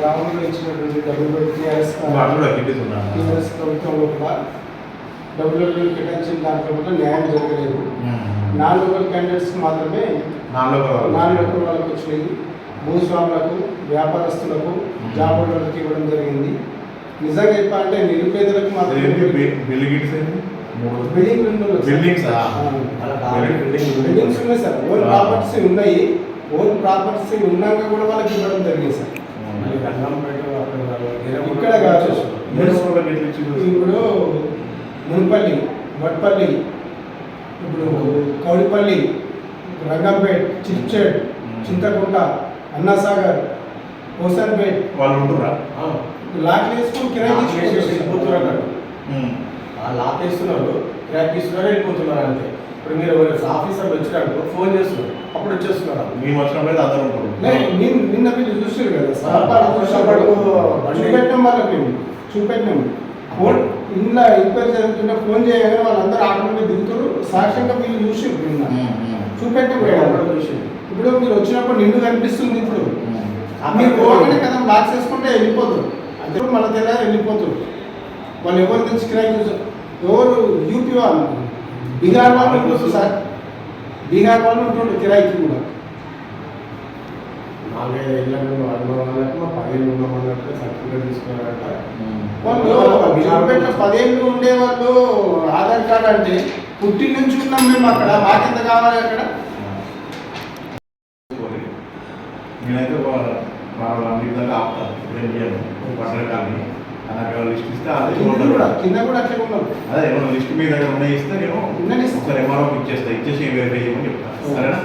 వచ్చినటువంటి డబ్బులు టీఆర్ఎస్ వాటిలో కూడా గిట్టుతున్నాను టీఆర్ఎస్ ప్రభుత్వం లోపల డబ్బులు కేటాయించిన దాంట్లో కూడా న్యాయం జరగలేదు. నాన్ లోకల్ క్యాండిడేట్స్కి మాత్రమే నాలుగు నాన్ లోకల్ వాళ్ళకి వచ్చినాయి. భూస్వాములకు వ్యాపారస్తులకు జాబ్ హోల్డర్లకు ఇవ్వడం జరిగింది. నిజంగా చెప్పాలంటే నిరుపేదలకు మాత్రమే బిల్డింగ్స్? బిల్డింగ్స్ ఉన్నాయి సార్. ఓన్ ప్రాపర్టీస్ ఉన్నాయి. ఓన్ ప్రాపర్టీస్ ఉన్నాక కూడా వాళ్ళకి ఇవ్వడం జరిగింది సార్. ఇక్కడ కాదు. ఇప్పుడు మున్పల్లి వడ్పల్లి ఇప్పుడు కౌడిపల్లి రంగంపేట్ చిట్చేడ్ చింతకుంట అన్నాసాగర్ హోసన్పేట్ వాళ్ళు ఉంటురా లాట్లు వేసుకొని కిరాయి తీసుకుంటారు లాపేస్తున్నారు క్రాక్ ఇస్తున్నారు వెళ్ళిపోతున్నారు అంతే. ఇప్పుడు మీరు ఆఫీసర్ వచ్చినప్పుడు ఫోన్ చేస్తున్నారు అప్పుడు వచ్చేస్తున్నారు. మేము వచ్చినప్పుడు అందరూ ఉంటారు లే, నిన్న నిన్న మీరు చూసారు కదా. చూపెట్టాం వాళ్ళకి మేము చూపెట్టాం ఫోన్ ఇంట్లో ఎంక్వైరీ జరుగుతుంటే ఫోన్ చేయగానే వాళ్ళందరూ ఆటోమేటిక్ దిగుతారు సాక్ష్యంగా వీళ్ళు చూసి నిన్న. చూపెట్టాం కదా. ఇప్పుడు మీరు వచ్చినప్పుడు నిండు కనిపిస్తుంది ఇప్పుడు. మీరు పోగానే కదా బాక్స్ వేసుకుంటే వెళ్ళిపోతారు. అంటే మన తెల్లారి వెళ్ళిపోతారు. వాళ్ళు ఎవరు కిరాయి చూసారు ఎవరు యూపీ వాళ్ళు? బీహార్ వాళ్ళు ఉంటుంది సార్. బీహార్ వాళ్ళు ఉంటుండ్రు కిరాయికి కూడా. నాలుగైదు ఏళ్ళకు అనుభవాలకు మా పదిహేను ఉన్నామన్నట్టు సర్టిఫికేట్ తీసుకున్నారంట. వాళ్ళు చూపెట్టిన పదేళ్ళు ఉండే వాళ్ళు ఆధార్ కార్డ్ అంటే పుట్టి నుంచి ఉన్నాం మేము అక్కడ. మాకెంత కావాలి అక్కడ? నేనైతే వాళ్ళు అన్ని విధంగా ఆపుతాను ఇప్పుడు ఏం చేయను పట్టణ కానీ నాకు లిస్ట్ ఇస్తే అదే కింద కూడా కింద కూడా అట్లే ఉన్నాం అదే ఏమన్నా లిస్ట్ మీ దగ్గర ఉన్నాయి ఇస్తే నేను. ఒకసారి ఎంఆర్ఓ ఇచ్చేస్తా ఇచ్చేసి వెరిఫై చేయమని చెప్తాను సరేనా?